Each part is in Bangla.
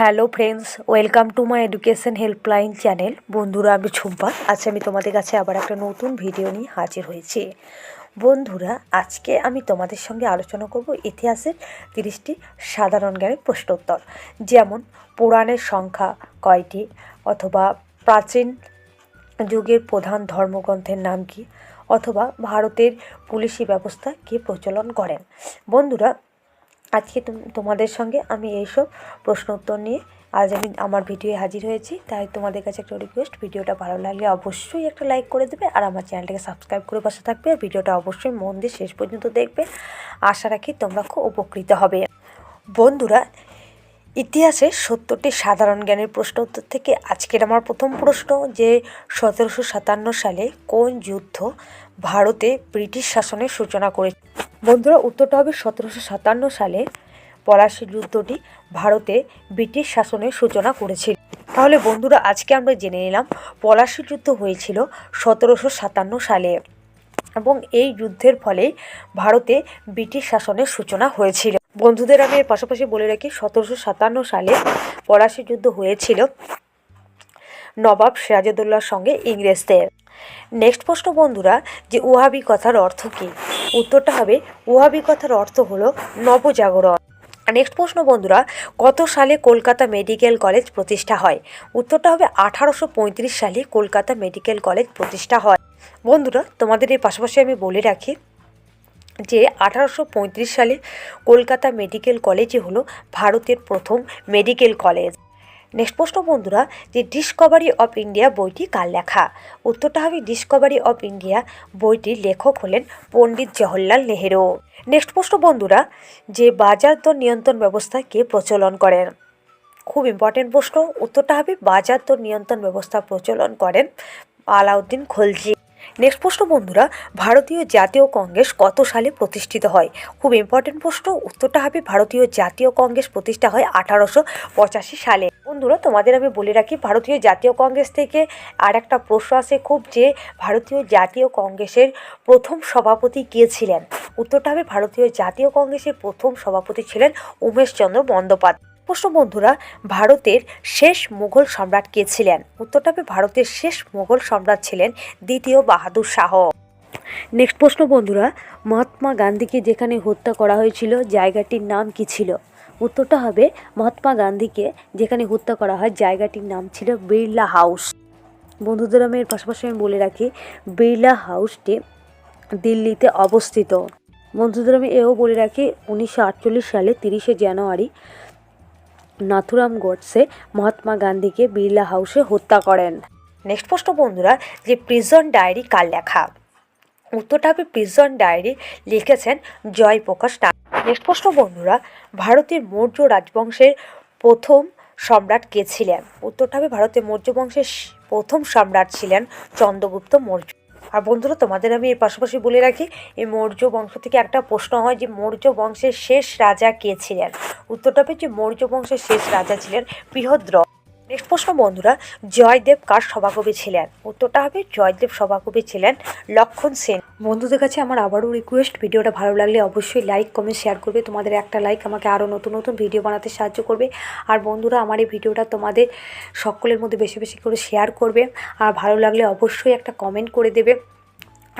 Hello friends, welcome to my education helpline channel. বন্ধুরা, আমি ঝুম্পা। আজ আমি তোমাদের কাছে আবার একটা নতুন ভিডিও নিয়ে হাজির হয়েছি। বন্ধুরা, আজকে আমি তোমাদের সঙ্গে আলোচনা করব ইতিহাসের তিরিশটি সাধারণ জ্ঞানের প্রশ্নোত্তর। যেমন, পুরাণের সংখ্যা কয়টি? অথবা, প্রাচীন যুগের প্রধান ধর্মগ্রন্থের নাম কি? অথবা, ভারতের পুলিশি ব্যবস্থা কে প্রচলন করেন? বন্ধুরা আজকে তোম- তোমাদের সঙ্গে আমি এইসব প্রশ্ন উত্তর নিয়ে আজ আমি আমার ভিডিও হাজির হয়েছি। তাই তোমাদের কাছে একটা রিকোয়েস্ট ভিডিওটা ভালো লাগলে অবশ্যই একটা লাইক করে দেবে আর আমার চ্যানেলটাকে সাবস্ক্রাইব করে পাশে থাকবে। আর ভিডিওটা অবশ্যই মন দিয়ে শেষ পর্যন্ত দেখবে। আশা রাখি তোমরা খুব উপকৃত হবে। বন্ধুরা ইতিহাসের সত্তরটি সাধারণ জ্ঞানের প্রশ্ন উত্তর থেকে আজকের আমার প্রথম প্রশ্ন যে সতেরোশো সাতান্ন সালে কোন যুদ্ধ ভারতে ব্রিটিশ শাসনের সূচনা করে বন্ধুরা, উত্তরটা হবে সতেরোশো সাতান্ন সালে পলাশি যুদ্ধটি ভারতে ব্রিটিশ শাসনের সূচনা করেছিল। তাহলে বন্ধুরা, আজকে আমরা জেনে নিলাম পলাশি যুদ্ধ হয়েছিল সতেরোশো সাতান্ন সালে এবং এই যুদ্ধের ফলে ভারতে ব্রিটিশ শাসনের সূচনা হয়েছিল। বন্ধুদের আমি এর পাশাপাশি বলে রাখি, সতেরোশো সাতান্ন সালে পলাশি যুদ্ধ হয়েছিল নবাব সিরাজউদ্দৌলার সঙ্গে ইংরেজদের। নেক্সট প্রশ্ন বন্ধুরা, যে ওহাবি কথার অর্থ কী? উত্তরটা হবে ওহাবি কথার অর্থ হলো নবজাগরণ। নেক্সট প্রশ্ন বন্ধুরা, কত সালে কলকাতা মেডিকেল কলেজ প্রতিষ্ঠা হয়? উত্তরটা হবে আঠারোশো পঁয়ত্রিশ সালে কলকাতা মেডিকেল কলেজ প্রতিষ্ঠা হয়। বন্ধুরা, তোমাদের এই পাশাপাশি আমি বলে রাখি যে, আঠারোশো পঁয়ত্রিশ সালে কলকাতা মেডিকেল কলেজই হলো ভারতের প্রথম মেডিকেল কলেজ। নেক্সট প্রশ্ন বন্ধুরা, যে ডিসকভারি অফ ইন্ডিয়া বইটি কার লেখা? উত্তরটা হবে ডিসকভারি অফ ইন্ডিয়া বইটির লেখক হলেন পণ্ডিত জওহরলাল নেহেরু। নেক্সট প্রশ্ন বন্ধুরা, যে বাজার দর নিয়ন্ত্রণ ব্যবস্থা কে প্রচলন করেন? খুব ইম্পর্টেন্ট প্রশ্ন, উত্তরটা হবে বাজার দর নিয়ন্ত্রণ ব্যবস্থা প্রচলন করেন আলাউদ্দিন খলজি। নেক্সট প্রশ্ন, বন্ধুরা, ভারতীয় জাতীয় কংগ্রেস কত সালে প্রতিষ্ঠিত হয়? খুব ইম্পর্টেন্ট প্রশ্ন, উত্তরটা হবে ভারতীয় জাতীয় কংগ্রেস প্রতিষ্ঠা হয় আঠারোশো পঁচাশি সালে। বন্ধুরা, তোমাদের আমি বলে রাখি, ভারতীয় জাতীয় কংগ্রেস থেকে আর একটা প্রশ্ন আসে খুব যে, ভারতীয় জাতীয় কংগ্রেসের প্রথম সভাপতি কে ছিলেন? উত্তরটা হবে ভারতীয় জাতীয় কংগ্রেসের প্রথম সভাপতি ছিলেন উমেশচন্দ্র বন্দ্যোপাধ্যায়। প্রশ্ন, বন্ধুরা, ভারতের শেষ মুঘল সম্রাট কে ছিলেন? উত্তরটা হবে ভারতের শেষ মুঘল সম্রাট ছিলেন দ্বিতীয় বাহাদুর শাহ। নেক্সট প্রশ্ন, বন্ধুরা, মহাত্মা গান্ধীকে যেখানে হত্যা করা হয়েছিল, জায়গাটির নাম কি ছিল? উত্তরটা হবে মহাত্মা গান্ধীকে যেখানে হত্যা করা হয়, জায়গাটির নাম ছিল বিড়লা হাউস। বন্ধুদের আমি এর পাশাপাশি আমি বলে রাখি, বিড়লা হাউসটি দিল্লিতে অবস্থিত। বন্ধুদের আমি এও বলে রাখি, উনিশশো আটচল্লিশ সালে তিরিশে জানুয়ারি নাথুরাম গডসে মহাত্মা গান্ধীকে বিড়লা হাউসে হত্যা করেন। নেক্সট প্রশ্ন, বন্ধুরা, যে প্রিজন ডায়েরি কার লেখা? উত্তরটা হবে প্রিজন ডায়েরি, লিখেছেন জয়প্রকাশ নাথ। নেক্সট প্রশ্ন, বন্ধুরা, ভারতের মৌর্য রাজবংশের প্রথম সম্রাট কে ছিলেন? উত্তরটা হবে ভারতের মৌর্য বংশের প্রথম সম্রাট ছিলেন চন্দ্রগুপ্ত মৌর্য। আর বন্ধুরা, তোমাদের আমি এর পাশাপাশি বলে রাখি, এই মৌর্য বংশ থেকে একটা প্রশ্ন হয় যে, মৌর্য বংশের শেষ রাজা কে ছিলেন? উত্তরটা পেয়েছি, মৌর্য বংশের শেষ রাজা ছিলেন বৃহদ্র নেক্সট প্রশ্ন বন্ধুরা জয়দেব কার সভাকবি ছিলেন? উত্তরটা হবে জয়দেব সভাকবি ছিলেন লক্ষণ সেন। বন্ধুদের কাছে আমার আবারও রিকোয়েস্ট ভিডিওটা ভালো লাগলে অবশ্যই লাইক কমেন্ট শেয়ার করবে। তোমাদের একটা লাইক আমাকে আরও নতুন নতুন ভিডিও বানাতে সাহায্য করবে। আর বন্ধুরা, আমার এই ভিডিওটা তোমাদের সকলের মধ্যে বেশি বেশি করে শেয়ার করবে। আর ভালো লাগলে অবশ্যই একটা কমেন্ট করে দেবে।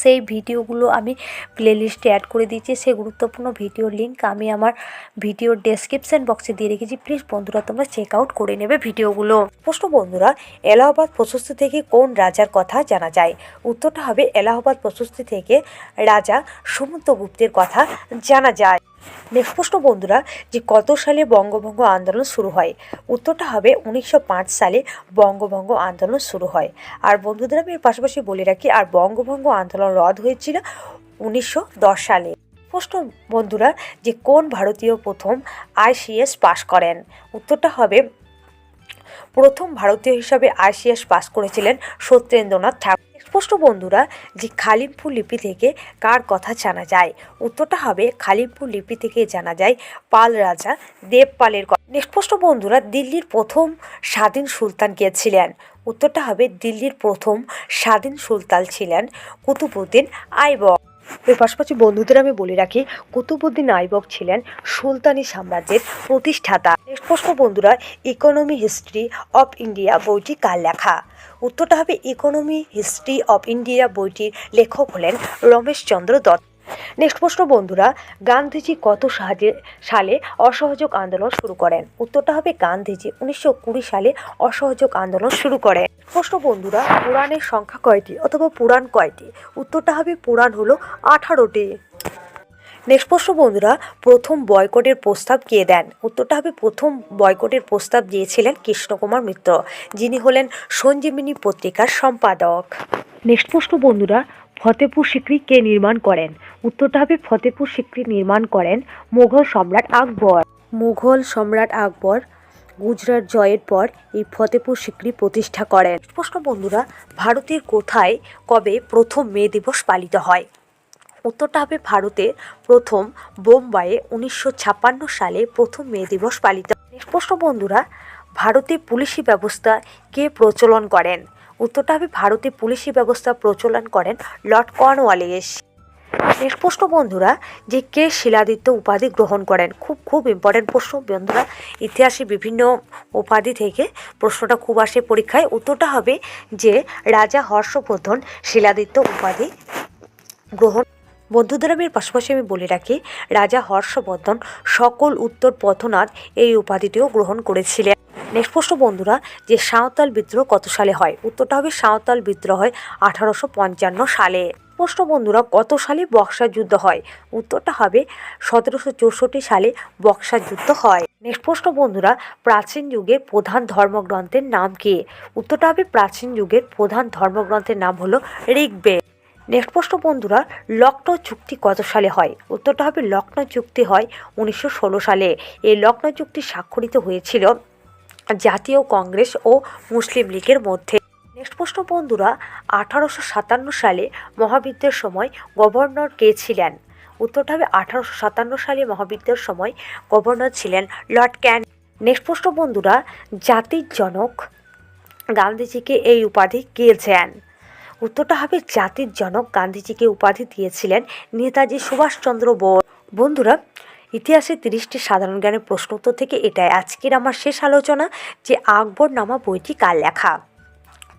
সেই ভিডিওগুলো আমি প্লেলিস্টে অ্যাড করে দিয়েছি। সেই গুরুত্বপূর্ণ ভিডিওর লিঙ্ক আমি আমার ভিডিওর ডেসক্রিপশান বক্সে দিয়ে রেখেছি। প্লিজ বন্ধুরা, তোমরা চেক আউট করে নেবে ভিডিওগুলো। প্রশ্ন বন্ধুরা, এলাহাবাদ প্রশস্তি থেকে কোন রাজার কথা জানা যায়? উত্তরটা হবে, এলাহাবাদ প্রশস্তি থেকে রাজা সমুদ্রগুপ্তের কথা জানা যায়। নেক্সট বন্ধুরা, যে কত সালে বঙ্গভঙ্গ আন্দোলন শুরু হয়? উত্তরটা হবে উনিশশো পাঁচ সালে বঙ্গভঙ্গ আন্দোলন শুরু হয়। আর বন্ধুদের আমি এর পাশাপাশি বলে রাখি, আর বঙ্গভঙ্গ আন্দোলন রদ হয়েছিল উনিশশো দশ সালে। প্রশ্ন বন্ধুরা, যে কোন ভারতীয় প্রথম আইসিএস পাশ করেন? উত্তরটা হবে প্রথম ভারতীয় হিসাবে আইসিএস পাস করেছিলেন সত্যেন্দ্রনাথ ঠাকুর। স্পষ্ট বন্ধুরা, যে খালিমপুর লিপি থেকে কার কথা জানা যায়? উত্তরটা হবে খালিমপুর লিপি থেকে জানা যায় পাল রাজা দেবপালের কথা স্পষ্ট বন্ধুরা, দিল্লির প্রথম স্বাধীন সুলতান কে ছিলেন? উত্তরটা হবে দিল্লির প্রথম স্বাধীন সুলতান ছিলেন কুতুবুদ্দিন আইবক। এর পাশাপাশি বন্ধুদের আমি বলে রাখি, কুতুবুদ্দিন আইবক ছিলেন সুলতানি সাম্রাজ্যের প্রতিষ্ঠাতা। স্পষ্ট বন্ধুরা ইকোনমি হিস্ট্রি অফ ইন্ডিয়া বইটি কার লেখা? উত্তরটা হবে ইকোনমি হিস্ট্রি অফ ইন্ডিয়া বইটির লেখক হলেন রমেশচন্দ্র দত্ত। নেক্সট প্রশ্ন বন্ধুরা, গান্ধীজি কত সালে অসহযোগ আন্দোলন শুরু করেন? উত্তরটা হবে গান্ধীজি উনিশশো কুড়ি সালে অসহযোগ আন্দোলন শুরু করেন। প্রশ্ন বন্ধুরা, পুরাণের সংখ্যা কয়টি অথবা পুরাণ কয়টি? উত্তরটা হবে পুরাণ হলো আঠারোটি। নেক্সট প্রশ্ন বন্ধুরা প্রথম বয়কটের প্রস্তাব কে দেন? উত্তরটা হবে প্রথম বয়কটের প্রস্তাব দিয়েছিলেন কৃষ্ণকুমার মিত্র যিনি হলেন সঞ্জীবিনী পত্রিকার সম্পাদক। নেক্সট প্রশ্ন বন্ধুরা ফতেপুর সিক্রি কে নির্মাণ করেন? উত্তরটা হবে ফতেপুর সিক্রি নির্মাণ করেন মুঘল সম্রাট আকবর। মুঘল সম্রাট আকবর গুজরাট জয়ের পর এই ফতেপুর সিক্রি প্রতিষ্ঠা করেন। প্রশ্ন বন্ধুরা ভারতের কোথায় কবে প্রথম মে দিবস পালিত হয়? উত্তরটা হবে ভারতের প্রথম বোম্বাইয়ে উনিশশো ছাপ্পান্ন সালে প্রথম মে দিবস পালিত। প্রশ্ন বন্ধুরা, ভারতে পুলিশি ব্যবস্থা কে প্রচলন করেন? উত্তরটা হবে ভারতে পুলিশি ব্যবস্থা প্রচলন করেন লর্ড কর্নওয়ালিস নেক্সট বন্ধুরা, যে কে শিলাদিত্য উপাধি গ্রহণ করেন? খুব খুব ইম্পর্টেন্ট প্রশ্ন বন্ধুরা, ইতিহাসে বিভিন্ন উপাধি থেকে প্রশ্নটা খুব আসে পরীক্ষায়। উত্তরটা হবে যে রাজা হর্ষবর্ধন শিলাদিত্য উপাধি গ্রহণ আমি পাশাপাশি আমি বলে রাখি, রাজা হর্ষবর্ধন সকল উত্তর পথনাথ এই উপাধিটিও গ্রহণ করেছিলেন। নেক্সট প্রশ্ন বন্ধুরা, যে সাঁওতাল বিদ্রোহ কত সালে হয়? উত্তরটা হবে সাঁওতাল বিদ্রোহ হয় আঠারোশো পঞ্চান্ন সালে। প্রশ্ন বন্ধুরা, কত সালে বক্সার যুদ্ধ হয়? উত্তরটা হবে সতেরোশো চৌষট্টি সালে বক্সার যুদ্ধ হয়। নেক্সট প্রশ্ন বন্ধুরা, প্রাচীন যুগের প্রধান ধর্মগ্রন্থের নাম কি? উত্তরটা হবে প্রাচীন যুগের প্রধান ধর্মগ্রন্থের নাম হলো ঋগ্বেদ। নেক্সট প্রশ্ন বন্ধুরা লখনৌ চুক্তি কত সালে হয়? উত্তরটা হবে লখনৌ চুক্তি হয় উনিশশো ষোলো সালে। এই লখনৌ চুক্তি স্বাক্ষরিত হয়েছিল জাতীয় কংগ্রেস ও মুসলিম লীগের মধ্যে। নেক্সট প্রশ্ন বন্ধুরা, আঠারোশো সাতান্ন সালে মহাবিদ্যের সময় গভর্নর কে ছিলেন? উত্তরটা হবে আঠারোশো সাতান্ন সালে মহাবিদ্যের সময় গভর্নর ছিলেন লর্ড ক্যান। নেক্সট প্রশ্ন বন্ধুরা, জাতির জনক গান্ধীজিকে এই উপাধি কে উত্তরটা হবে জাতির জনক গান্ধীজিকে উপাধি দিয়েছিলেন নেতাজি সুভাষচন্দ্র বোস। বন্ধুরা, ইতিহাসে তিরিশটি সাধারণ জ্ঞানের প্রশ্ন উত্তর থেকে এটাই। আজকের আমার শেষ আলোচনা যে আকবরনামা বইটি কার লেখা?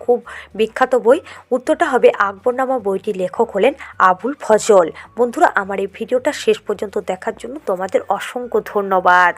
খুব বিখ্যাত বই। উত্তরটা হবে আকবরনামা বইটির লেখক হলেন আবুল ফজল। বন্ধুরা, আমার এই ভিডিওটা শেষ পর্যন্ত দেখার জন্য তোমাদের অসংখ্য ধন্যবাদ।